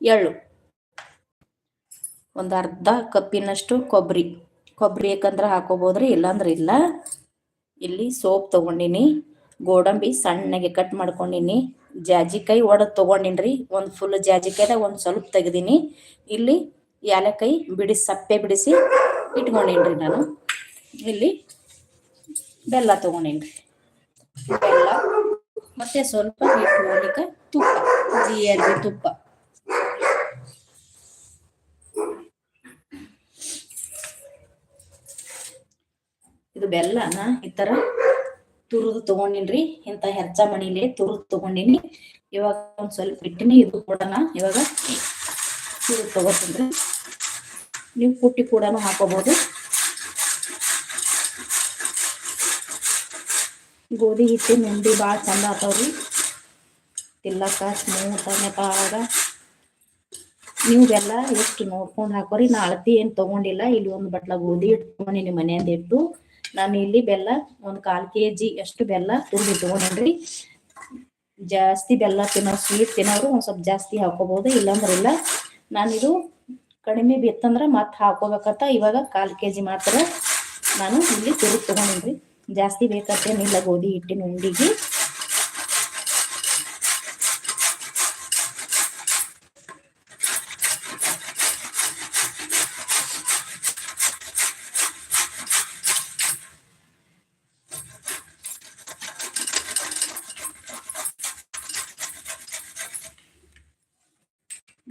ಎಳ್ಳು ಒಂದು ಅರ್ಧ ಕಪ್ಪಿನಷ್ಟು ಕೊಬ್ಬರಿ. ಕೊಬ್ಬರಿ ಯಾಕಂದ್ರೆ ಹಾಕೋಬೋದ್ರಿ, ಇಲ್ಲಾಂದ್ರೆ ಇಲ್ಲ. ಇಲ್ಲಿ ಸೋಪ್ ತಗೊಂಡಿನಿ, ಗೋಡಂಬಿ ಸಣ್ಣಗೆ ಕಟ್ ಮಾಡ್ಕೊಂಡಿನಿ. ಜಾಜಿಕಾಯಿ ಒಡೆದು ತೊಗೊಂಡಿನ್ರಿ, ಒಂದು ಫುಲ್ ಜಾಜಿಕಾಯ್ದಾಗ ಒಂದು ಸ್ವಲ್ಪ ತೆಗ್ದೀನಿ. ಇಲ್ಲಿ ಏಲಕಾಯಿ ಬಿಡಿಸಿ ಸಪ್ಪೆ ಬಿಡಿಸಿ ಇಟ್ಕೊಂಡಿನ್ರಿ ನಾನು. ಇಲ್ಲಿ ಬೆಲ್ಲ ತಗೊಂಡಿನ್ರಿ. ಬೆಲ್ಲ, ಮತ್ತೆ ಸ್ವಲ್ಪ ಹೋಗ್ಲಿಕ್ಕೆ ತುಪ್ಪ, ಜೀರಿಗೆ ತುಪ್ಪ. ಇದು ಬೆಲ್ಲನ ಈ ತರ ತುರಿದು ತಗೊಂಡಿನ್ರಿ. ಇಂತ ಹೆಚ್ಚ ಮಣಿಲಿ ತುರಿದು ತಗೊಂಡಿನಿ. ಇವಾಗ ಒಂದ್ ಸ್ವಲ್ಪ ಇಟ್ಟಿನಿ ಇದು ಕೊಡೋಣ. ಇವಾಗ ತುರಿದು ತಗೋತೀನಿ ನೀವು ಪುಟ್ಟಿ ಕೂಡ ಹಾಕೋಬಹುದು ಗೋಧಿ ಹಿಟ್ಟಿನ ನಿಂಬಿ ಬಾಳ ಚಂದ ಆತಾವ್ರಿ. ತಿಲ್ಲಕ್ಕ ಸ್ಮೂತ್ ನೆಪಾಗ ನೀವು ಬೆಲ್ಲ ಎಷ್ಟು ನೋಡ್ಕೊಂಡು ಹಾಕೋರಿ. ನಾ ಅಳತಿ ಏನು ತಗೊಂಡಿಲ್ಲ. ಇಲ್ಲಿ ಒಂದು ಬಟ್ಲ ಗೋಧಿ ಹಿಟ್ಟು ತಗೊಂಡಿನಿ ಮನೆಯಿಂದ ಇಟ್ಟು ನಾನು ಇಲ್ಲಿ ಬೆಲ್ಲ ಒಂದು ಕಾಲ್ ಕೆ ಜಿ ಅಷ್ಟು ಬೆಲ್ಲ ತುಂಬಿ ತಗೊಂಡೇನ್ರಿ ಜಾಸ್ತಿ ಬೆಲ್ಲ ತಿನ್ನೋ ಸ್ವೀಟ್ ತಿನ್ನೋರು ಒಂದು ಸ್ವಲ್ಪ ಜಾಸ್ತಿ ಹಾಕೋಬಹುದು ಇಲ್ಲಾಂದ್ರೆ ಇಲ್ಲ. ನಾನಿದು ಕಡಿಮೆ ಬಿತ್ತಂದ್ರೆ ಮತ್ತೆ ಹಾಕೋಬೇಕತ್ತ ಇವಾಗ ಕಾಲ್ ಕೆ ಜಿ ಮಾತ್ರ ನಾನು ಇಲ್ಲಿ ತುರಿದು ರೀ ಜಾಸ್ತಿ ಬೇಕಾಗ್ತೇನಿಲ್ಲ ಗೋಧಿ ಹಿಟ್ಟಿನ ಉಂಡಿಗೆ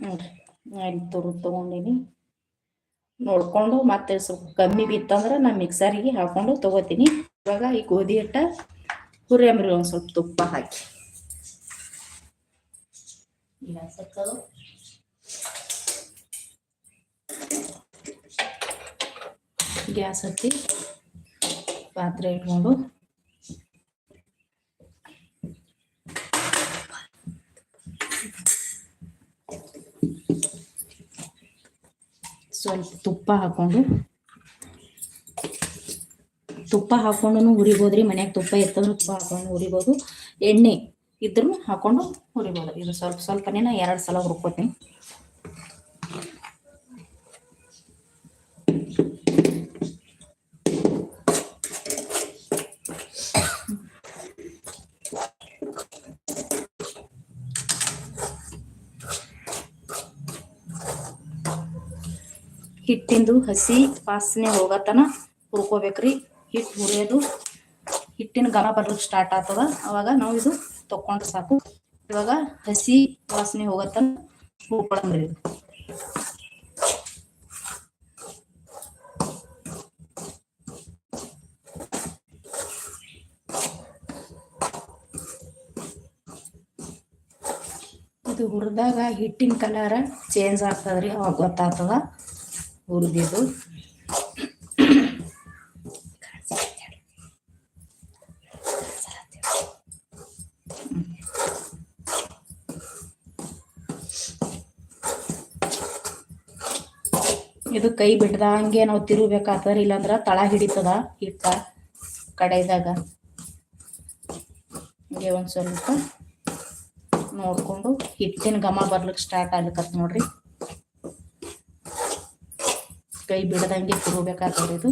ನೋಡ್ರಿ ಇಲ್ಲಿ ತುರಿದು ತಗೊಂಡಿನಿ ನೋಡ್ಕೊಂಡು ಮತ್ತೆ ಸ್ವಲ್ಪ ಕಮ್ಮಿ ಬಿತ್ತಂದ್ರೆ ನಾ ಮಿಕ್ಸರಿಗೆ ಹಾಕೊಂಡು ತಗೋತೀನಿ. ಇವಾಗ ಈ ಗೋಧಿ ಹಿಟ್ಟ ಹುರಿಯಂಬ್ರಿ ಒಂದು ಸ್ವಲ್ಪ ತುಪ್ಪ ಹಾಕಿ. ಗ್ಯಾಸ್ ಹತ್ತಿ ಪಾತ್ರೆ ಇಟ್ಕೊಂಡು. ಸ್ವಲ್ಪ ತುಪ್ಪ ಹಾಕೊಂಡು. ತುಪ್ಪ ಹಾಕೊಂಡು ಹುರಿಬೋದ್ರಿ, ಮನ್ಯಾಗ ತುಪ್ಪ ಎತ್ತಂದ್ರೆ ತುಪ್ಪ ಹಾಕೊಂಡು ಹುರಿಬೋದು. ಎಣ್ಣೆ ಇದ್ರೂ ಹಾಕೊಂಡು ಹುರಿಬೋದು. ಇದು ಸ್ವಲ್ಪ ಸ್ವಲ್ಪನೇ ಎರಡು ಸಲ ಹುರ್ಕೋತೀನಿ. ಹಿಟ್ಟಿಂದು ಹಸಿ ವಾಸನೆ ಹೋಗತನ ಹುರ್ಕೋಬೇಕ್ರಿ. ಹಿಟ್ಟು ಹುರಿಯೋದು, ಹಿಟ್ಟಿನ ಘನ ಬರ್ಲಿಕ್ಕೆ ಸ್ಟಾರ್ಟ್ ಆಗ್ತದ. ಅವಾಗ ನಾವು ಇದು ತಕೊಂಡ್ರೆ ಸಾಕು. ಇವಾಗ ಹಸಿ ವಾಸನೆ ಹೋಗತನ ಹುರ್ಕೊಳಂಗ್ರಿ. ಇದು ಹುರಿದಾಗ ಹಿಟ್ಟಿನ ಕಲರ್ ಚೇಂಜ್ ಆಗ್ತದ್ರಿ ಅವಾಗ ಗೊತ್ತಾಗ್ತದ. ಹುರಿದಿದ್ದು ಇದು ಕೈ ಬಿಡ್ದಂಗೆ ನಾವು ತಿರುಗಬೇಕಾಗ್ತದ್ರಿ ಇಲ್ಲಾಂದ್ರ ತಳ ಹಿಡಿತದ ಹಿಟ್ಟ ಕಡೆದಾಗ. ಹಿಂಗೆ ಒಂದ್ ಸ್ವಲ್ಪ ನೋಡ್ಕೊಂಡು ಹಿಟ್ಟಿನ ಘಮ ಬರ್ಲಿಕ್ಕೆ ಸ್ಟಾರ್ಟ್ ಆಗ್ಲಿಕ್ಕೆ ನೋಡ್ರಿ. ಕೈ ಬಿಡದಂಗೆ ತಿರುಗಬೇಕಾಗ್ತದೆ ಇದು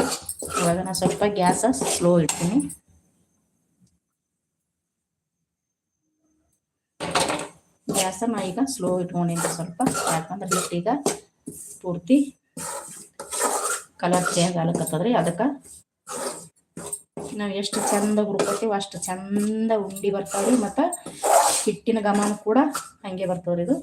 ಇವಾಗ ನಾನು ಸ್ವಲ್ಪ ಗ್ಯಾಸ ಸ್ಲೋ ಇಡ್ತೀನಿ. ಗ್ಯಾಸ ನಾ ಈಗ ಸ್ಲೋ ಇಟ್ಕೊಂಡಿದ್ದೆ ಸ್ವಲ್ಪ. ಯಾಕಂದ್ರೆ ಈಗ ಪೂರ್ತಿ ಕಲರ್ ಚೇಂಜ್ ಆಗ್ಲಕತ್ತದ್ರಿ ಅದಕ್ಕೆ ನಾವು ಎಷ್ಟು ಚಂದ ಹುರ್ಕೋತೀವಿ ಅಷ್ಟು ಚಂದ ಉಂಡಿ ಬರ್ತಾವ್ರಿ. ಮತ್ತು ಹಿಟ್ಟಿನ ಗಮನ ಕೂಡ ಹಂಗೆ ಬರ್ತವ್ರಿ ಇದು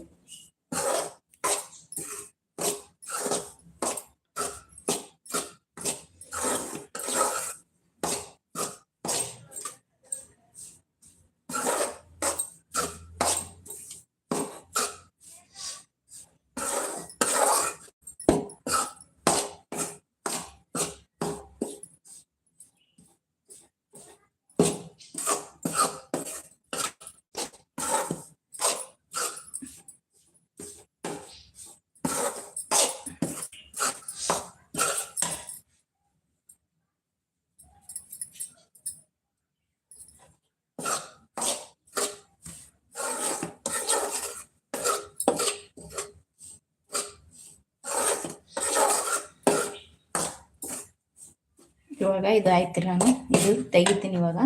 ಇದು ಆಯ್ತಿರ ನಾನು. ಇದು ತೆಗಿತೀನಿ ಇವಾಗ.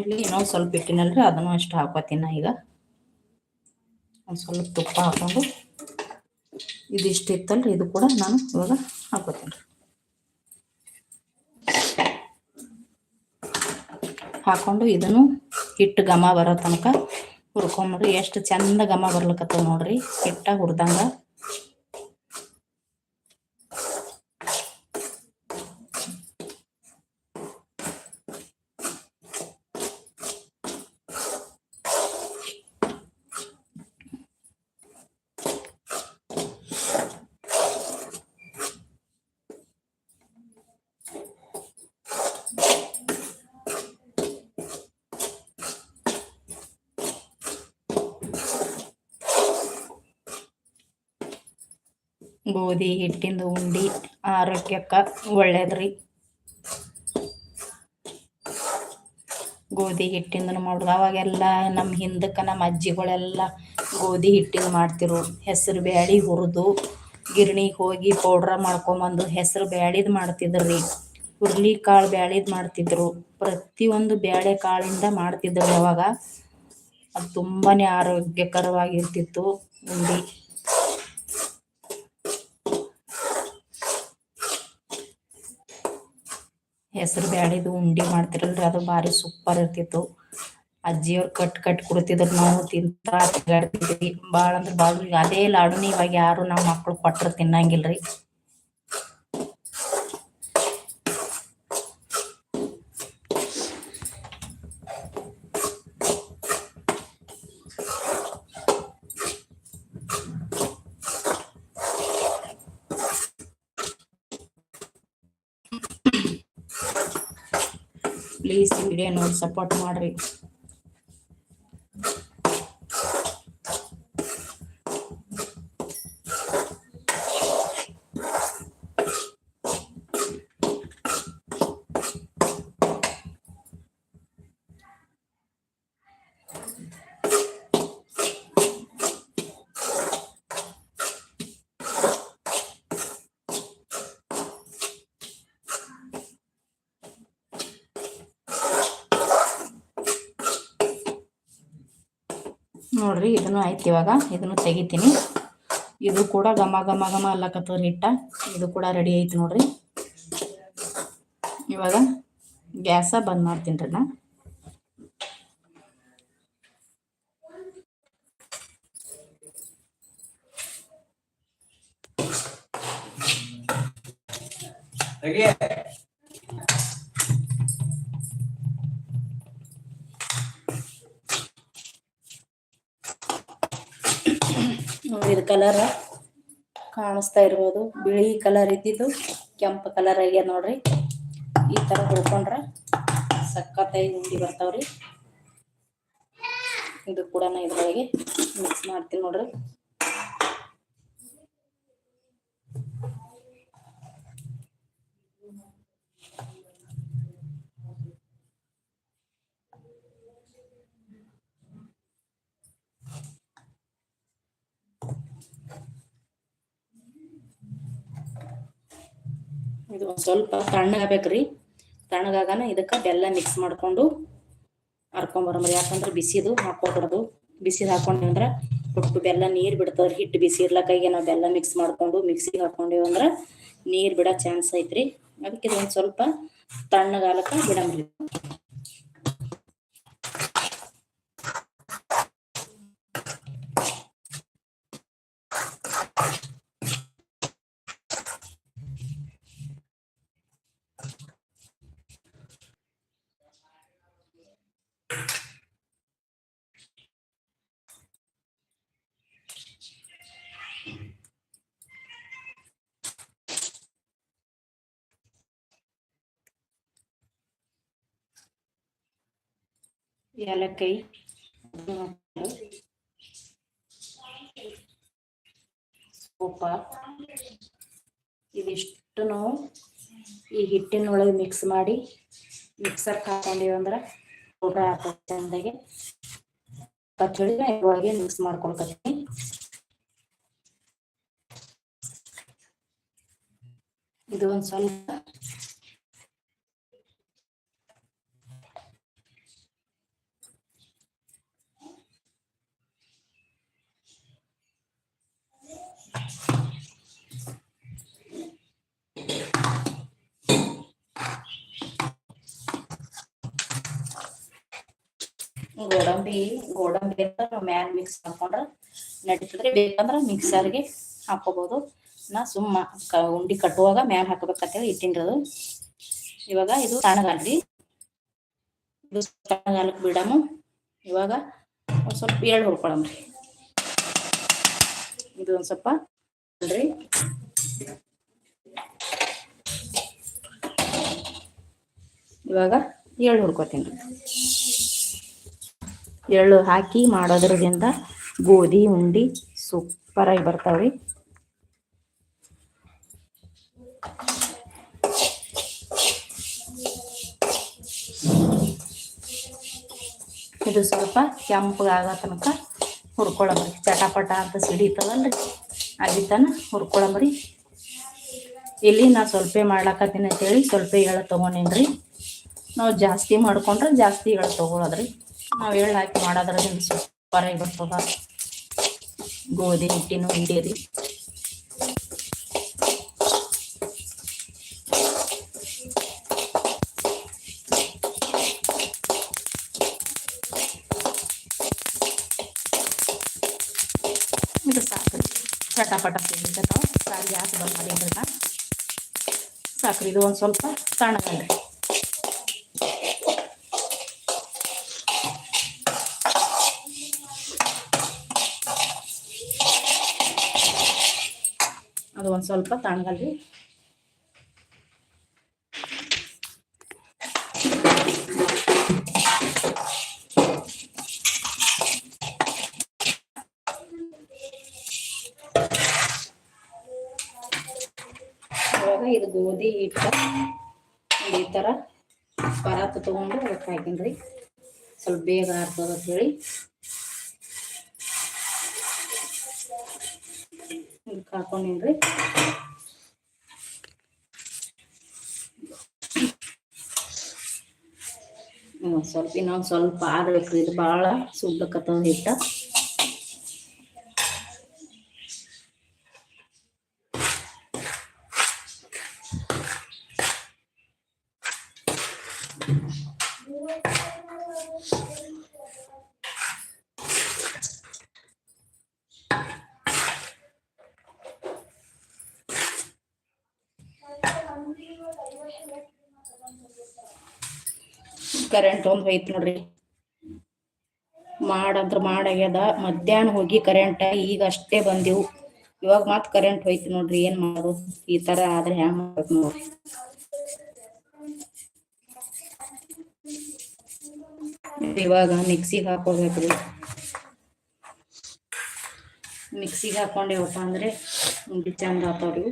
ಇಲ್ಲಿ ಇನ್ನೊಂದು ಸ್ವಲ್ಪ ಇಟ್ಟಿನಲ್ರಿ ಅದನ್ನು ಅಷ್ಟು ಹಾಕೋತೀನಿ ಈಗ. ಒಂದು ಸ್ವಲ್ಪ ತುಪ್ಪ ಹಾಕೊಂಡು ಇದಿಷ್ಟು ಇತ್ತಲ್ರಿ, ಇದು ಕೂಡ ನಾನು ಇವಾಗ ಹಾಕೋತೀನಿ. ಹಾಕೊಂಡು ಇದನ್ನು ಹಿಟ್ಟು ಘಮ ಬರೋ ತನಕ ಹುರ್ಕೊಂಬಿಡ್ರಿ. ಎಷ್ಟು ಚಂದ ಘಮ ಬರ್ಲಿಕತ್ತವ ನೋಡ್ರಿ, ಹಿಟ್ಟ ಹುರ್ದಂಗ. ಗೋಧಿ, ಹಿಟ್ಟಿಂದ ಉಂಡಿ, ಆರೋಗ್ಯಕ್ಕೆ ಒಳ್ಳೇದ್ರಿ. ಗೋಧಿ, ಹಿಟ್ಟಿಂದನು ಮಾಡೋದು. ಅವಾಗೆಲ್ಲ ನಮ್ಮ ಹಿಂದಕ್ಕೆ ನಮ್ಮ ಅಜ್ಜಿಗಳೆಲ್ಲ ಗೋಧಿ, ಹಿಟ್ಟಿಂದ ಮಾಡ್ತಿರು. ಹೆಸರು ಬ್ಯಾಳಿ ಹುರಿದು ಗಿರಣಿಗೆ ಹೋಗಿ ಪೌಡ್ರ ಮಾಡ್ಕೊಂಬಂದು ಹೆಸರು ಬ್ಯಾಳಿದ್ ಮಾಡ್ತಿದ್ರು. ರೀ ಹುರ್ಲಿ ಕಾಳು ಬ್ಯಾಳಿದ್ ಮಾಡ್ತಿದ್ರು. ಪ್ರತಿಯೊಂದು ಬ್ಯಾಳೆ ಕಾಳಿಂದ ಮಾಡ್ತಿದ್ರು ಅವಾಗ. ಅದು ತುಂಬಾ ಆರೋಗ್ಯಕರವಾಗಿರ್ತಿತ್ತು ಉಂಡಿ. ಹೆಸರು ಬ್ಯಾಳಿದು ಉಂಡೆ ಮಾಡ್ತಿರಲ್ರಿ, ಅದು ಭಾರಿ ಸೂಪರ್ ಇರ್ತಿತ್ತು. ಅಜ್ಜಿಯವ್ರು ಕಟ್ ಕಟ್ ಕೊಡ್ತಿದ್ರು, ನಾವು ತಿಂತಾ ತಿರ್ಗಾಡ್ತಿದ್ವಿ. ಭಾಳ ಅಂದ್ರೆ ಭಾಳ ಅದೇ ಲಾಡುನ ಇವಾಗ ಯಾರು ನಮ್ಮ ಮಕ್ಳು ಕೊಟ್ರ ತಿನ್ನಂಗಿಲ್ರಿ. ಪ್ಲೀಸ್ ಸಪೋರ್ಟ್ ಮಾಡ್ರಿ. ನೋಡ್ರಿ, ಇದನ್ನು ಆಯ್ತು ಇವಾಗ. ಇದನ್ನು ತೆಗಿತೀನಿ. ಇದು ಕೂಡ ಘಮ ಘಮ ಘಮ ಅಲ್ಲಕತ್ತವ್ರಿ ಹಿಟ್ಟ. ಇದು ಕೂಡ ರೆಡಿ ಐತಿ ನೋಡ್ರಿ. ಇವಾಗ ಗ್ಯಾಸ ಬಂದ್ ಮಾಡ್ತೀನಿ ರೀ ನಾ ಕಾಣಿಸ್ತಾ ಇರ್ಬೋದು. ಬಿಳಿ ಕಲರ್ ಇದ್ದಿದ್ದು ಕೆಂಪು ಕಲರ್ ಆಗ್ಯದ ನೋಡ್ರಿ. ಈ ತರ ಹುಡ್ಕೊಂಡ್ರ ಸಕ್ಕತ್ತಾಗಿ ಉಂಡಿ ಬರ್ತಾವ್ರಿ. ಇದು ಕೂಡ ಇದ್ರೊಳಗೆ ಮಿಕ್ಸ್ ಮಾಡ್ತೀನಿ ನೋಡ್ರಿ. ಇದು ಒಂದು ಸ್ವಲ್ಪ ತಣ್ಣಗಾಗಬೇಕ್ರಿ. ತಣ್ಣಗಾಗನ ಇದಕ್ಕೆ ಬೆಲ್ಲ ಮಿಕ್ಸ್ ಮಾಡ್ಕೊಂಡು ಹರ್ಕೊಂಬರಮ್ರಿ ಯಾಕಂದ್ರೆ ಬಿಸಿದು ಹಾಕೋಬಾರ್ದು. ಬಿಸಿದು ಹಾಕೊಂಡ್ವಿ ಅಂದ್ರೆ ಒಟ್ಟು ಬೆಲ್ಲ ನೀರು ಬಿಡ್ತಾವ್ರಿ ಹಿಟ್ಟು ಬಿಸಿ ಇರ್ಲಕ್ಕಾಗಿ ನಾವು ಬೆಲ್ಲ ಮಿಕ್ಸ್ ಮಾಡ್ಕೊಂಡು ಮಿಕ್ಸಿಗೆ ಹಾಕೊಂಡಿವಿ ಅಂದ್ರೆ ನೀರು ಬಿಡೋ ಚಾನ್ಸ್ ಐತ್ರಿ. ಅದಕ್ಕೆ ಇದೊಂದು ಸ್ವಲ್ಪ ತಣ್ಣಗಾಲಕ್ಕ ಬಿಡಮ್ರಿ. ಏಲಕ್ಕೈ ಸೋಪ ಇದಿಷ್ಟು ನಾವು ಈ ಹಿಟ್ಟಿನೊಳಗೆ ಮಿಕ್ಸ್ ಮಾಡಿ ಮಿಕ್ಸರ್ ಹಾಕೊಂಡಿವಿ ಅಂದ್ರೆ ಊಟ ಹಾಕೋ ಚಂದಾಗೆ ಕಚ್ಚಡಿ ಇವಾಗ ಮಿಕ್ಸ್ ಮಾಡ್ಕೊಳ್ಕತ್ತೀನಿ. ಇದು ಒಂದು ಸ್ವಲ್ಪ ಗೋಡಂಬಿ ಗೋಡಂಬಿ ಮ್ಯಾಲ್ ಮಿಕ್ಸ್ ಮಾಡ್ಕೊಂಡ್ರ ನಡೀತದ್ರಿ. ಬೇಕಂದ್ರ ಮಿಕ್ಸರ್ಗೆ ಹಾಕೋಬಹುದು ನಾ ಸುಮ್ಮ ಉಂಡಿ ಕಟ್ಟುವಾಗ ಮ್ಯಾಲ ಹಾಕಬೇಕಂತೇಳಿ ಇಟ್ಟಿನ್ರದು ಇವಾಗ ಇದು ತಣ್ಣಗಾಲ್ರಿ ಇದು ತಣ್ಣಗಾಲಕ್ ಬಿಡಮು. ಇವಾಗ ಒಂದ್ ಸ್ವಲ್ಪ ಎಳ್ಳು ಹುರ್ಕೊಳಮ್ರಿ. ಇದು ಒಂದ್ ಸ್ವಲ್ಪ ಇವಾಗ ಎಳ್ಳು ಹುರ್ಕೋತೀನಿ. ಎಳ್ಳು ಹಾಕಿ ಮಾಡೋದ್ರದಿಂದ ಗೋಧಿ, ಉಂಡಿ ಸೂಪರ್ ಆಗಿ ಬರ್ತಾವ್ರಿ. ಇದು ಸ್ವಲ್ಪ ಕೆಂಪಗಾಗೋ ತನಕ ಹುರ್ಕೊಳ್ಳಂಬರಿ ಚಟಪಟ ಅಂತ ಸಿಡಿತದಲ್ರಿ. ಅದಿತನ ಹುರ್ಕೊಳ್ಳಂಬರಿ ಇಲ್ಲಿ ನಾ ಸ್ವಲ್ಪ ಮಾಡ್ಲಕತ್ತೀನಿ ಅಂತೇಳಿ ಸ್ವಲ್ಪ ಎಳ್ಳು ತೊಗೊಂಡೇನ್ರಿ. ನಾವು ಜಾಸ್ತಿ ಮಾಡ್ಕೊಂಡ್ರೆ ಜಾಸ್ತಿ ಎಳ್ಳು ತೊಗೊಳೋದ್ರಿ. ನಾವು ಎಳ್ಳು ಹಾಕಿ ಮಾಡೋದ್ರಿಂದ ಸೂಪರ್ ಆಗಿ ಬರ್ತದ ಗೋಧಿ ಹಿಟ್ಟಿನ ಹಿಡಿಯಿರಿ ಇದು ಸಾಕ್ರಿ. ಚಟಪಟ ಸಾರಿ ಗ್ಯಾಸ್ ಬಂದ್ ಮಾಡಿದ್ರಲ್ಲ. ಸಾಕ್ರಿ, ಇದು ಒಂದು ಸ್ವಲ್ಪ ತಣ್ಣಗಲ್ರಿ ಅದು ಒಂದು ಸ್ವಲ್ಪ ತಣ್ಣಗಲ್ಲಿ ಇದು ಗೋಧಿ ಹಿಟ್ಟು, ಈ ಥರ ಪರಾತ ತೊಗೊಂಡು ಅದಕ್ಕೆ ಹಾಕಿನ್ರಿ ಸ್ವಲ್ಪ ಬೇಗ ಆಗ್ತದ ಹೇಳಿ. ಇದಕ್ಕೆ ಹಾಕೊಂಡಿನ್ರಿ. ಸ್ವಲ್ಪ ಇನ್ನೊಂದ್ ಸ್ವಲ್ಪ ಆರ್ಬೇಕ್ರಿ ಇದು ಭಾಳ ಸುಡ್ಲಕತ್ತದ ಹಿಟ್ಟ. ಕರೆಂಟ್ ಒಂದು ಹೋಯ್ತು ನೋಡ್ರಿ. ಮಾಡಂದ್ರ ಮಾಡಾಗ್ಯದ ಮಧ್ಯಾಹ್ನ ಹೋಗಿ ಕರೆಂಟ್ ಈಗ ಅಷ್ಟೇ ಬಂದೆವು. ಇವಾಗ ಮತ್ ಕರೆಂಟ್ ಹೋಯ್ತು ನೋಡ್ರಿ ಏನ್ ಮಾಡೋದು. ಈ ತರ ಆದ್ರೆ ಹ್ಯಾಂಗ ಮಾಡ್ಬೇಕು ನೋಡ್ರಿ. ಇವಾಗ ಮಿಕ್ಸಿಗೆ ಹಾಕೋಬೇಕ್ರಿ. ಮಿಕ್ಸಿಗೆ ಹಾಕೊಂಡೇವಪ್ಪ ಅಂದ್ರೆ ಚಂದ ಆತಾವ್ರಿ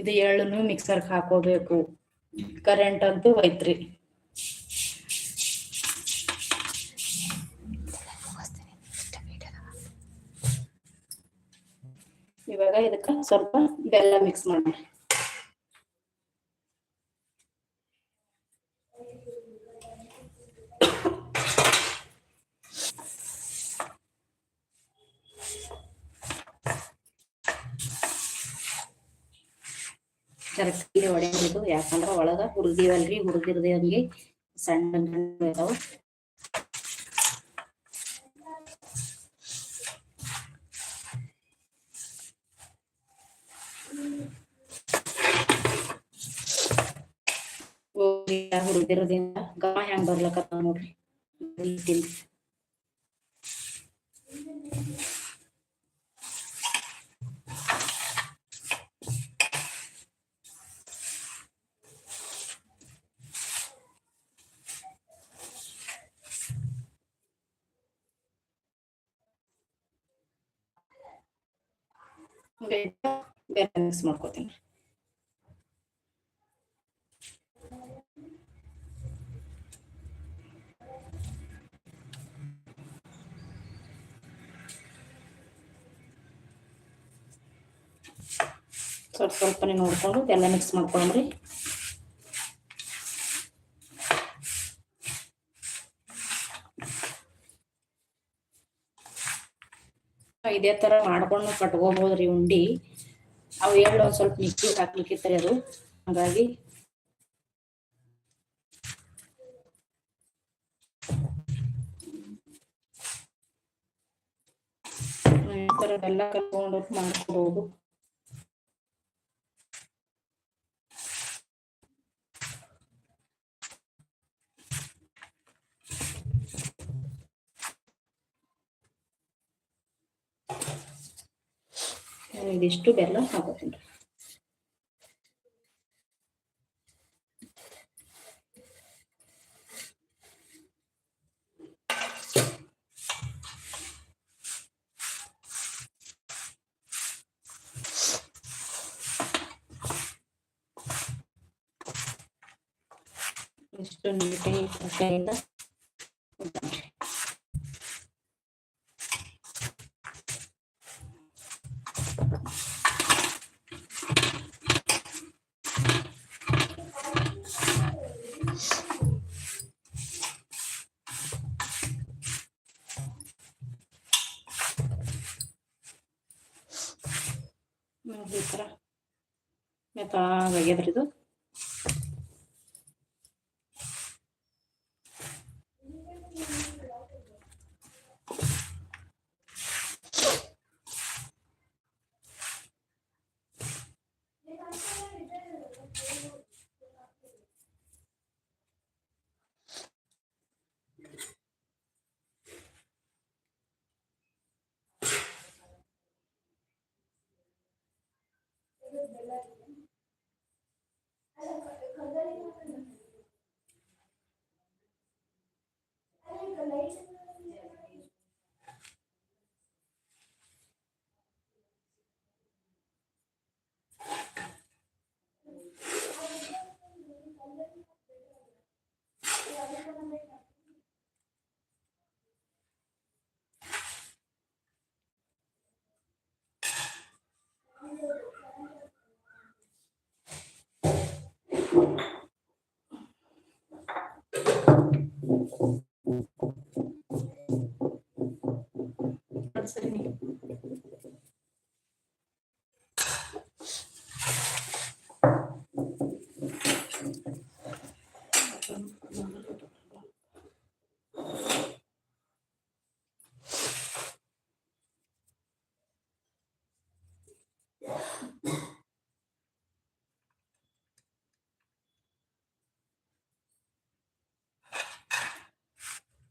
ಇದು ಎಳ್ಳನ್ನು ಮಿಕ್ಸರ್ಗೆ ಹಾಕೋಬೇಕು. ಕರೆಂಟ್ ಅಂತೂ ಐತ್ರಿ. ಇವಾಗ ಇದಕ್ಕೆ ಸ್ವಲ್ಪ ಬೆಲ್ಲ ಮಿಕ್ಸ್ ಮಾಡೋಣ ಕರೆಕ್ಟ್ ಹೊಡೆಯೋದು ಯಾಕಂದ್ರ ಒಳಗ ಹುರಿದಿವಲ್ರಿ ಹುರಿದಿರ್ದಂಗೆ ಸಣ್ಣ ಇದಾವ. ಹುರಿದಿರೋದ್ರಿಂದ ಘಮ ಹೆಂಗ್ ಬರ್ಲಕತ್ತ ನೋಡ್ರಿ. ಹಿಟ್ಟಿಂದ್. ಬೇರೆ ಮಿಕ್ಸ್ ಮಾಡ್ಕೋತೀನಿ. ಸ್ವಲ್ಪ ಸ್ವಲ್ಪನೇ ನೋಡ್ಕೊಂಡು ಎಲ್ಲ ಮಿಕ್ಸ್ ಮಾಡ್ಕೊಂಡ್ರಿ ಇದೇ ತರ ಮಾಡ್ಕೊಂಡು ಕಟ್ಕೋಬೋದ್ರಿ ಉಂಡಿ. ಅವು ಎರಡು ಸ್ವಲ್ಪ ಮಿಕ್ಸಿಗೆ ಹಾಕ್ಲಿಕ್ಕಿತ್ತರಿ ಅದು. ಹಾಗಾಗಿ ಈ ಥರ ಬೆಲ್ಲ ಕಲ್ಕೊಂಡು ಮಾಡ್ಕೊಬೋದು. ಇದಿಷ್ಟು ಬೆಲ್ಲ ಹಾಕೋತೀನಿ. ಇಷ್ಟು ನೀಟಾಗಿ ಕೈಯಿಂದ ನೋಡ್ರಿ ಈ ಥರ ಮೆತ್ತಾಗಾಗ್ಯದ್ರಿ ಇದು.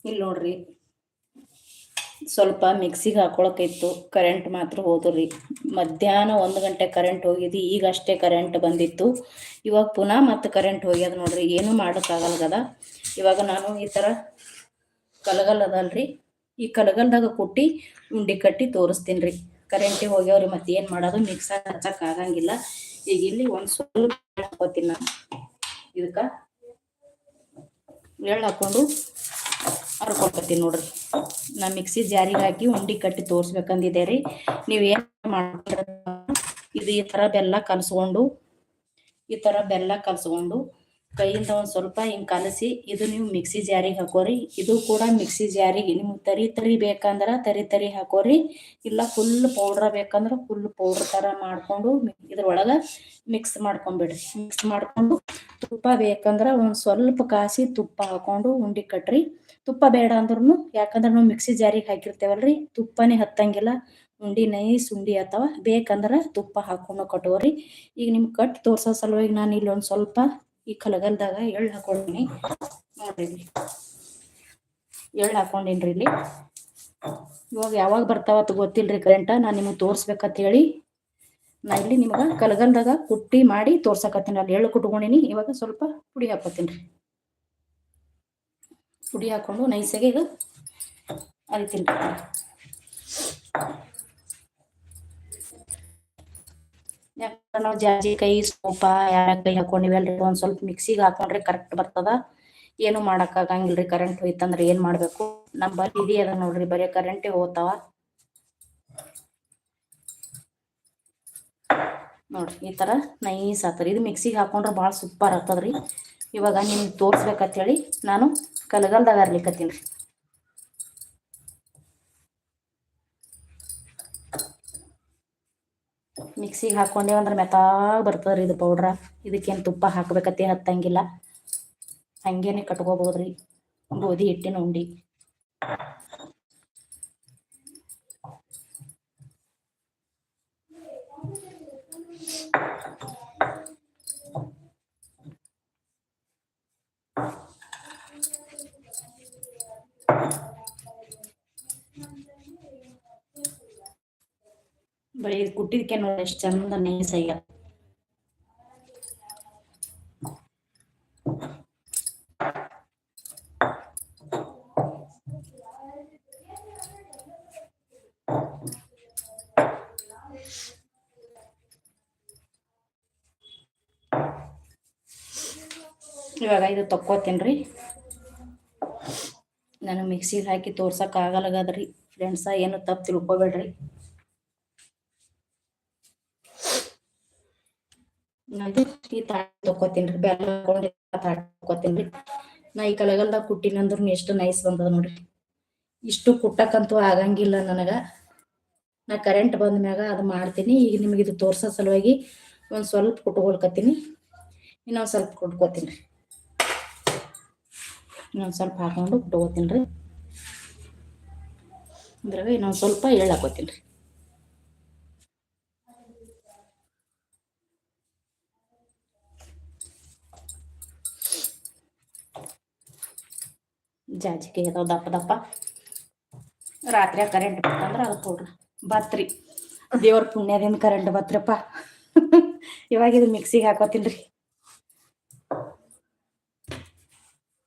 ಇಲ್ಲಿ ನೋಡ್ರಿ. ಸ್ವಲ್ಪ ಮಿಕ್ಸಿಗೆ ಹಾಕೊಳಕಿತ್ತು ಕರೆಂಟ್ ಮಾತ್ರ ಹೋದ್ರಿ ಮಧ್ಯಾಹ್ನ ಒಂದು ಗಂಟೆ ಕರೆಂಟ್ ಹೋಗಿದ್ದು ಈಗ ಅಷ್ಟೇ ಕರೆಂಟ್ ಬಂದಿತ್ತು. ಇವಾಗ ಪುನಃ ಮತ್ತೆ ಕರೆಂಟ್ ಹೋಗ್ಯದ ನೋಡ್ರಿ, ಏನೂ ಮಾಡೋಕ್ಕಾಗಲ್ಗದ ಇವಾಗ ನಾನು ಈ ಥರ ಕಲಗಲ್ ಅದಲ್ರಿ. ಈ ಕಲಗಲ್ದಾಗ ಕುಟ್ಟಿ ಉಂಡಿ ಕಟ್ಟಿ ತೋರಿಸ್ತೀನಿ ರೀ. ಕರೆಂಟಿಗೆ ಹೋಗ್ಯಾವ್ರಿ ಮತ್ತೆ ಏನು ಮಾಡೋದು ಮಿಕ್ಸರ್ ಹಚ್ಚಕ್ಕೆ ಆಗಂಗಿಲ್ಲ. ಈಗ ಇಲ್ಲಿ ಒಂದು ಸ್ವಲ್ಪ ಹಾಕೋತೀನಿ ನಾನು. ಇದಕ್ಕೆ ಎಳ್ಳು ಹಾಕೊಂಡು ಹರ್ಕೊಳ್ತೀನಿ ನೋಡ್ರಿ. ನಾ ಮಿಕ್ಸಿ ಜಾರಿಗೆ ಹಾಕಿ ಉಂಡಿ ಕಟ್ಟಿ ತೋರಿಸ್ಬೇಕಂದಿದೆ ರೀ. ನೀವು ಏನು ಮಾಡ್ತೀರ? ಇದು ಈ ಥರ ಬೆಲ್ಲ ಕಲಸ್ಕೊಂಡು, ಈ ಥರ ಬೆಲ್ಲ ಕಲಸ್ಕೊಂಡು ಕೈಯಿಂದ ಒಂದು ಸ್ವಲ್ಪ ಹಿಂಗೆ ಕಲಸಿ ಇದು ನೀವು ಮಿಕ್ಸಿ ಜಾರಿಗೆ ಹಾಕೋರಿ. ಇದು ಕೂಡ ಮಿಕ್ಸಿ ಜಾರಿಗೆ ನಿಮ್ಗೆ ತರಿ ತರಿ ಬೇಕಂದ್ರ ತರಿ ತರಿ ಹಾಕೋರಿ. ಇಲ್ಲ ಫುಲ್ ಪೌಡ್ರ ಬೇಕಂದ್ರೆ ಫುಲ್ ಪೌಡ್ರ್ ಥರ ಮಾಡ್ಕೊಂಡು ಇದ್ರೊಳಗೆ ಮಿಕ್ಸ್ ಮಾಡ್ಕೊಂಬಿಡ್ರಿ. ಮಿಕ್ಸ್ ಮಾಡ್ಕೊಂಡು ತುಪ್ಪ ಬೇಕಂದ್ರೆ ಒಂದು ಸ್ವಲ್ಪ ಕಾಸಿ ತುಪ್ಪ ಹಾಕೊಂಡು ಉಂಡಿ ಕಟ್ರಿ. ತುಪ್ಪ ಬೇಡ ಅಂದ್ರೂ ಯಾಕಂದ್ರೆ ನಾವು ಮಿಕ್ಸಿ ಜಾರಿಗೆ ಹಾಕಿರ್ತೇವಲ್ರಿ. ತುಪ್ಪನೇ ಹತ್ತಂಗಿಲ್ಲ. ಉಂಡಿ ನೈಸ್ ಉಂಡಿ ಅಥವಾ ಬೇಕಂದ್ರೆ ತುಪ್ಪ ಹಾಕೊಂಡು ಕಟ್ಟೋರಿ ಈಗ ನಿಮ್ಗೆ ಕಟ್ ತೋರ್ಸೋ ಸಲುವಾಗಿ ನಾನು ಇಲ್ಲಿ ಒಂದು ಸ್ವಲ್ಪ ಈ ಕಲಗಲ್ದಾಗ ಎಳ್ಳು ಹಾಕೊಂಡೀನಿ. ನೋಡ್ರಿ ಎಳ್ಳು ಹಾಕೊಂಡಿನ್ರಿ ಇಲ್ಲಿ. ಇವಾಗ ಯಾವಾಗ ಬರ್ತಾವತ್ತು ಗೊತ್ತಿಲ್ರಿ ಕರೆಂಟ ನಾನು ನಿಮಗೆ ತೋರಿಸ್ಬೇಕಂತ ಹೇಳಿ. ನಾ ಇಲ್ಲಿ ನಿಮ್ಗೆ ಕಲಗಲ್ದಾಗ ಕುಟ್ಟಿ ಮಾಡಿ ತೋರ್ಸಕತ್ತೀನಿ. ಅಲ್ಲಿ ಎಳ್ಳು ಕುಟ್ಕೊಂಡಿನಿ. ಇವಾಗ ಸ್ವಲ್ಪ ಪುಡಿ ಹಾಕೋತೀನಿ. ರೀ ಪುಡಿ ಹಾಕೊಂಡು ನೈಸಾಗಿ ಇದು ಅರಿತೀನಿ ನಾವು ಜಾಜಿಕಾಯಿ ಸೋಪ ಕೈ ಹಾಕೊಂಡಿವಲ್ರಿ ಒಂದ್ ಸ್ವಲ್ಪ ಮಿಕ್ಸಿಗೆ ಹಾಕೊಂಡ್ರೆ ಕರೆಕ್ಟ್ ಬರ್ತದ. ಏನು ಮಾಡಕ್ ರೀ ಕರೆಂಟ್ ಹೋಯ್ತಂದ್ರೆ ಏನ್ ಮಾಡಬೇಕು? ಬರಿ ಇದಿ ಅದ ನೋಡ್ರಿ, ಬರೀ ಕರೆಂಟೇ ಹೋಗ್ತಾವ ನೋಡ್ರಿ, ಈ ತರ ನೈಸ್ ಆತರಿ. ಇದು ಮಿಕ್ಸಿಗೆ ಹಾಕೊಂಡ್ರೆ ಬಹಳ ಸೂಪರ್ ಆಗ್ತದ್ರಿ. ಇವಾಗ ನಿಮ್ಗೆ ತೋರಿಸ್ಬೇಕಂತೇಳಿ ನಾನು ಕಲಗಲ್ದಾಗ ಅರ್ಲಿಕತ್ತೀನಿ ರೀ. ಮಿಕ್ಸಿಗೆ ಹಾಕೊಂಡೇವು ಅಂದ್ರೆ ಮೆತ್ತಾಗ ಬರ್ತದ್ರಿ ಇದು ಪೌಡ್ರ ಇದಕ್ಕೇನು ತುಪ್ಪ ಹಾಕ್ಬೇಕತ್ತೆ ಹತ್ತಂಗಿಲ್ಲ. ಹಂಗೇನೆ ಕಟ್ಕೋಬೋದ್ರಿ. ಗೋಧಿ ಹಿಟ್ಟಿನ ಉಂಡಿ. ಬರೀ ಕುಟ್ಟಿದ್ಕೆ ನೋಡಿ ಎಷ್ಟು ಚಂದ ಇವಾಗ ಇದು ತಕ್ಕೋತೀನಿ ನಾನು ಮಿಕ್ಸಿಗೆ ಹಾಕಿ ತೋರ್ಸಕ್ಕೆ ಆಗಲ್ಲಾಗದ್ರಿ ಫ್ರೆಂಡ್ಸ ಏನು ತಪ್ಪು ತಿಳ್ಕೊಬೇಡ್ರಿ ನಾನು ಈ ತಕ್ಕೋತೀನಿ ರೀ. ಬೆಲ್ಲ ಹಾಕೊಂಡು ನಾ ಈ ಕಲಗಲ್ದಾಗ ಕುಟ್ಟಿನ ಅಂದ್ರೂ ಎಷ್ಟು ನೈಸ್ ಬಂದದ ನೋಡ್ರಿ. ಇಷ್ಟು ಕುಟ್ಟಕ್ಕಂತೂ ಆಗಂಗಿಲ್ಲ ನನಗ. ನಾ ಕರೆಂಟ್ ಬಂದ ಮ್ಯಾಗ ಅದು ಮಾಡ್ತೀನಿ. ಈಗ ನಿಮಗೆ ಇದು ತೋರ್ಸೋ ಸಲುವಾಗಿ ಒಂದ್ ಸ್ವಲ್ಪ ಕುಟ್ಕೊಳ್ಕತ್ತೀನಿ. ಇನ್ನೊಂದ್ ಸ್ವಲ್ಪ ಕುಟ್ಕೋತೀನಿ ರೀ. ಇನ್ನೊಂದ್ ಸ್ವಲ್ಪ ಹಾಕೊಂಡು ಕುಟ್ಕೋತೀನಿ ರೀ. ಅದ್ರಾಗ ಇನ್ನೊಂದ್ ಸ್ವಲ್ಪ ಎಳ್ಳು ಹಾಕೋತೀನಿ ರೀ. ಜಾಜಿಗೆ ಅದಾವ ದಪ್ಪ ದಪ್ಪ. ರಾತ್ರಿ ಕರೆಂಟ್ ಬಂತಂದ್ರ ಅದು ಕೊಡ್ರಿ ಬತ್ರಿ. ದೇವ್ರ ಪುಣ್ಯದಿಂದ ಕರೆಂಟ್ ಬತ್ರಪ್ಪ. ಇವಾಗ ಇದು ಮಿಕ್ಸಿಗೆ ಹಾಕೋತೀನಿ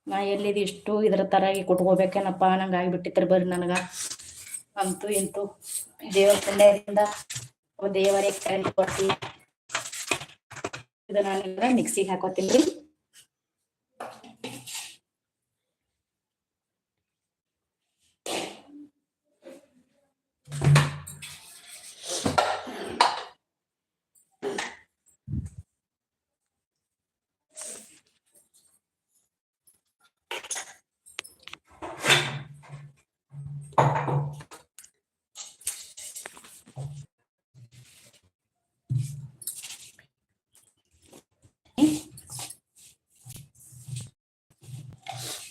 ನಾ ಎಲ್ಲಿದು ಇಷ್ಟು ಇದ್ರ ತರ ಈ ಕುಟ್ಕೋಬೇಕೇನಪ್ಪ, ನಂಗೆ ಆಗಿಬಿಟ್ಟಿತ್ರಿ ಬರ್ರಿ ನನಗ. ಅಂತೂ ಇಂತೂ ದೇವ್ರ ಪುಣ್ಯದಿಂದ ದೇವರೇ ಕರೆಂಟ್ ಕೊಟ್ಟಿ ಇದು ನಾನು ಮಿಕ್ಸಿಗೆ ಹಾಕೋತೀನಿ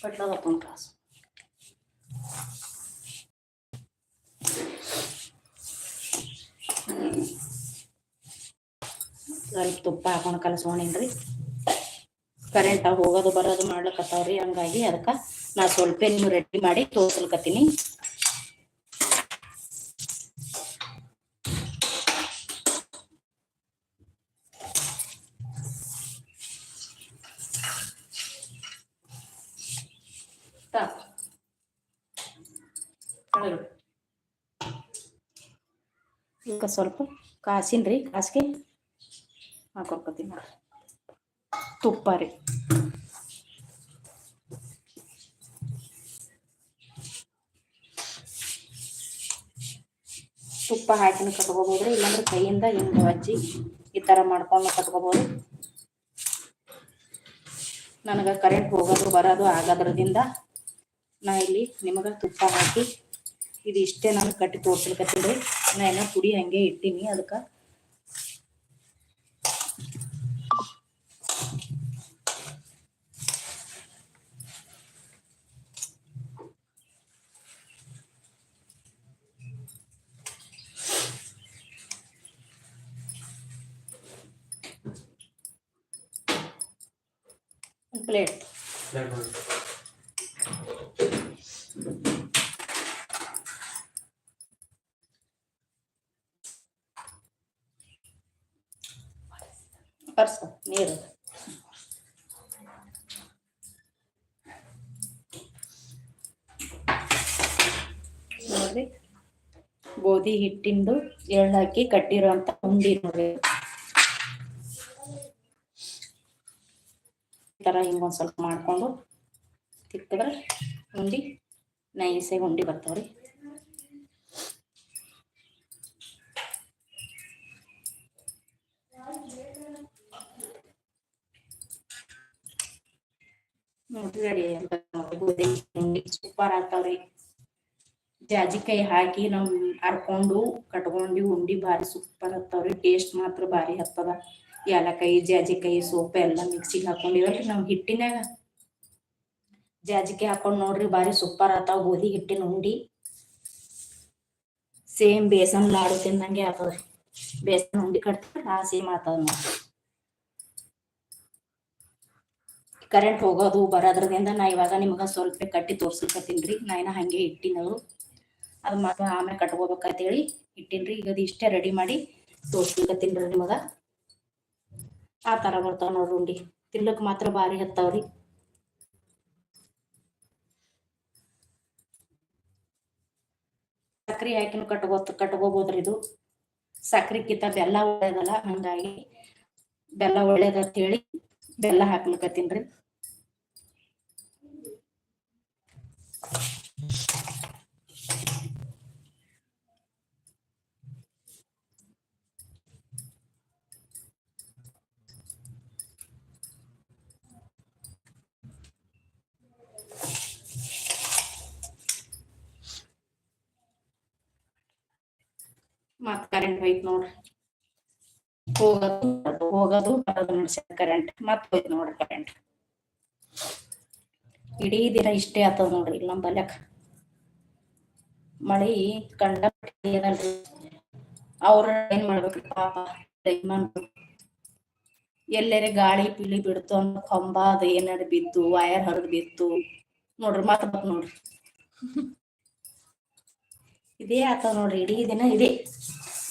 ಬಟ್ಲದ ಕ್ಲಾಸ್ ಸ್ವಲ್ಪ ತುಪ್ಪ ಹಾಕೊಂಡು ಕಲಸ್ಕೊಂಡೇನ್ರಿ. ಕರೆಂಟ್ ಹೋಗೋದು ಬರೋದು ಮಾಡ್ಲಕತ್ತಾವ್ರಿ. ಹಂಗಾಗಿ ಅದಕ್ಕೆ ನಾ ಸ್ವಲ್ಪ ರೆಡಿ ಮಾಡಿ ತೋರ್ಸಲ್ಕತ್ತೀನಿ ಸಾಕು. ಕೆಳಗೆ ಬಿಡು. ಈಗ ಕಾಸಿನ ರೀ, ಕಾಸಿಗೆ. ನೋಡ್ರಿ. ತುಪ್ಪ ರೀ. ತುಪ್ಪ ಹಾಕಿನ ಕಟ್ಕೋಬೋದ್ರಿ, ಇಲ್ಲಾಂದ್ರೆ ಕೈಯಿಂದ ಹಿಂಗೆ ಹಚ್ಚಿ ಈ ಥರ ಮಾಡ್ಕೊಂಡು ಕಟ್ಕೋಬೋದು ನನಗೆ ಕರೆಂಟ್ ಹೋಗೋದು ಬರೋದು ಆಗೋದ್ರದಿಂದ ನಾ ಇಲ್ಲಿ ನಿಮಗೆ ತುಪ್ಪ ಹಾಕಿ, ಇದು ಇಷ್ಟೇ ನಾನು ಕಟ್ಟಿ ತೋರ್ಸ್ಲಿಕತ್ತೀನಿ ನಾ ಏನೋ ಪುಡಿ ಹಂಗೆ ಇಟ್ಟೀನಿ ಅದಕ್ಕೆ ಬರ್ಸ್ಕೊ ನೀರು. ನೋಡ್ರಿ ಗೋಧಿ ಹಿಟ್ಟಿಂದು ಎಳ್ಳು ಹಾಕಿ ಕಟ್ಟಿರುವಂತ ಉಂಡಿ ನೋಡ್ರಿ ಈ ತರ ಹಿಂಗೊಂದ್ ಸ್ವಲ್ಪ ಮಾಡ್ಕೊಂಡು ತಿಕ್ಕಿದ್ರೆ ಉಂಡಿ ನೈಸೆ ಉಂಡಿ ಬರ್ತಾವ್ರಿ. ನೋಡ್ರಿ ಸೂಪರ್ ಆಗ್ತಾವ್ರಿ. ಜಾಜಿಕಾಯಿ ಹಾಕಿ ನಾವ್ ಅರ್ಕೊಂಡು, ಕಟ್ಕೊಂಡು, ಉಂಡಿ ಬಾರಿ ಸೂಪರ್ ಹತ್ತಾವ್ರಿ ಟೇಸ್ಟ್ ಮಾತ್ರ ಭಾರಿ ಹತ್ತದ ಏಲಕಾಯಿ, ಜಾಜಿಕಾಯಿ, ಸೋಪ್ ಎಲ್ಲ ಮಿಕ್ಸಿಗೆ ಹಾಕೊಂಡಿವಲ್ರಿ ನಾವ್ ಹಿಟ್ಟಿನಾಗ ಜಾಜಿಕಾಯಿ ಹಾಕೊಂಡು ನೋಡ್ರಿ ಬಾರಿ ಸೂಪರ್ ಆತಾವ್ ಗೋಧಿ, ಹಿಟ್ಟಿನ ಉಂಡಿ. ಸೇಮ್ ಬೇಸನ್ ಲಾಡು ತಿಂದಂಗೆ ಆಗ್ತದ್ರಿ. ಬೇಸನ್ ಉಂಡಿ ಕಟ್ತಾರ ಆ ಸೇಮ್ ಆತದ ನೋಡ್ರಿ. ಕರೆಂಟ್ ಹೋಗೋದು ಬರೋದ್ರದಿಂದ ನಾ ಇವಾಗ ನಿಮ್ಗೆ ಸ್ವಲ್ಪ ಕಟ್ಟಿ ರೀ. ನಾ ಇನ್ನ ಹಂಗೆ ಇಟ್ಟಿನವರು ಅದು ಮಾತ್ರ ಆಮೇಲೆ ಕಟ್ಕೋಬೇಕಂತೇಳಿ ಇಟ್ಟಿನ್ರಿ. ಈಗ ಅದು ಇಷ್ಟೇ ರೆಡಿ ಮಾಡಿ ತೋರ್ಸ್ಲಿಕ್ಕತ್ತೀನಿ ರೀ ನಿಮಗೆ. ಆ ಥರ ಬರ್ತಾವ ನೋಡ್ರಿ ಉಂಡಿ ತಿನ್ಲಕ್ ಮಾತ್ರ ಭಾರಿ ಹತ್ತಾವ್ರಿ ಸಕ್ರಿ ಹಾಕಿನ ಕಟ್ಕೋ ಕಟ್ಕೋಬೋದ್ರಿ ಇದು. ಸಕ್ರಿಕ್ಕಿಂತ ಬೆಲ್ಲ ಒಳ್ಳೇದಲ್ಲ, ಹಂಗಾಗಿ ಬೆಲ್ಲ ಒಳ್ಳೇದಂತ ಹೇಳಿ ಬೆಲ್ಲ ಹಾಕ್ಲಿಕತ್ತೀನ್ರಿ ಮತ್ ಕರೆಂಟ್ ಹೋಯ್ತು ನೋಡ್ರಿ. ಹೋಗೋದು ಹೋಗೋದು, ಬರೋದು ನಡ್ಸ್ಯಾರ ಕರೆಂಟ್ ಮತ್ ಹೋಯ್ತು ನೋಡ್ರಿ ಕರೆಂಟ್ ಇಡೀ ದಿನ ಇಷ್ಟೇ ಆತದ ನೋಡ್ರಿ ಇಲ್ಲಿ ನಮ್ಮ ಬಲ್ಯಾಕ. ಮಳಿ ಕಂಡ ಏನಲ್ರಿ? ಅವ್ರ ಏನ್ ಮಾಡ್ಬೇಕ್ರಿ ಪಾಪ? ಎಲ್ಲೆರೆ ಗಾಳಿ ಪಿಳಿ ಬಿಡ್ತು ಅಂತ ಕೊಂಬ ಅದು ಏನಾರ ಬಿತ್ತು ವಯರ್ ಹರಿದ್ ಬಿತ್ತು. ನೋಡ್ರಿ ಮತ್ ಮತ್ ನೋಡ್ರಿ. ಇದೇ ಆತದ ನೋಡ್ರಿ, ಇಡೀ ದಿನ ಇದೇ.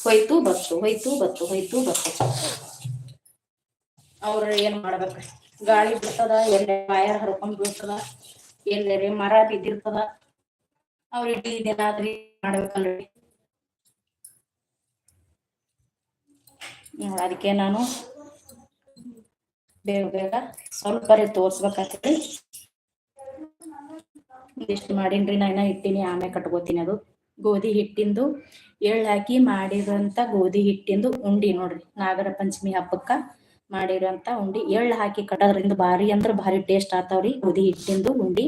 ಹೋಯ್ತು, ಬತ್ತು ಹೋಯ್ತು ಬತ್ತು ಹೋಯ್ತು, ಬತ್ತು. ಅವ್ರ ಏನ್ ಮಾಡ್ಬೇಕ್ರಿ? ಗಾಳಿ ಬಿಡ್ತದ ಎಲ್ಲೆ ವಾಯರ್ ಹರ್ಕೊಂಡ್ ಬೀಳ್ತದ ಎಲ್ಲೆರೆ ಮರ ಬಿದ್ದಿರ್ತದ. ಅವ್ರ ಇಡೀ ದಿನ ಆದ್ರಿ ಮಾಡ್ಬೇಕಲ್ರಿ? ಅದಕ್ಕೆ ನಾನು ಬೇಗ ಬೇಗ ಸ್ವಲ್ಪ ತೋರ್ಸ್ಬೇಕಾಗ್ತೈತಿ ಇಷ್ಟು ಮಾಡೀನ್ರಿ ನಾ ಇನ್ನ ಇಟ್ಟಿನಿ, ಆಮೇಲೆ ಕಟ್ಕೋತೀನಿ ಅದು. ಗೋಧಿ ಹಿಟ್ಟಿಂದು ಎಳ್ಳು ಹಾಕಿ ಮಾಡಿರೋಂಥ ಗೋಧಿ ಹಿಟ್ಟಿಂದು ಉಂಡಿ ನೋಡ್ರಿ. ನಾಗರ ಪಂಚಮಿ ಹಬ್ಬಕ್ಕ ಮಾಡಿರೋಂಥ ಉಂಡಿ. ಎಳ್ಳು ಹಾಕಿ ಕಟ್ಟೋದ್ರಿಂದ ಭಾರಿ ಅಂದ್ರೆ ಭಾರಿ ಟೇಸ್ಟ್ ಆತಾವ್ರಿ ಗೋಧಿ ಹಿಟ್ಟಿಂದು ಉಂಡಿ.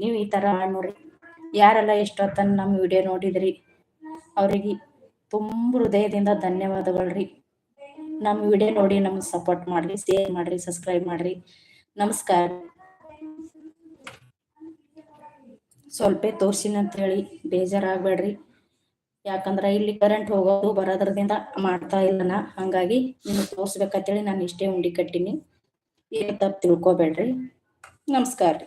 ನೀವು ಈ ತರ ನೋಡ್ರಿ. ಯಾರೆಲ್ಲ ಎಷ್ಟೊತ್ತನ ನಮ್ಮ ವಿಡಿಯೋ ನೋಡಿದ್ರಿ, ಅವ್ರಿಗೆ ತುಂಬ ಹೃದಯದಿಂದ ಧನ್ಯವಾದಗಳ್ರಿ. ನಮ್ಮ ವಿಡಿಯೋ ನೋಡಿ ನಮ್ಗೆ ಸಪೋರ್ಟ್ ಮಾಡ್ರಿ ಶೇರ್ ಮಾಡ್ರಿ ಸಬ್ಸ್ಕ್ರೈಬ್ ಮಾಡ್ರಿ. ನಮಸ್ಕಾರ. ಸ್ವಲ್ಪ ತೋರ್ಸಿನ ಅಂತ ಹೇಳಿ ಯಾಕಂದ್ರೆ ಯಾಕಂದ್ರ ಇಲ್ಲಿ ಕರೆಂಟ್ ಹೋಗೋದು ಬರೋದ್ರದಿಂದ ಮಾಡ್ತಾ ಇಲ್ಲ ನಾ ಹಂಗಾಗಿ ನಿಮ್ಗೆ ತೋರ್ಸ್ಬೇಕಂತೇಳಿ ನಾನು ಇಷ್ಟೇ ಉಂಡಿ ಕಟ್ಟಿನಿ. ಏನು ತಪ್ಪು ತಿಳ್ಕೊಬೇಡ್ರಿ. ನಮಸ್ಕಾರ ರೀ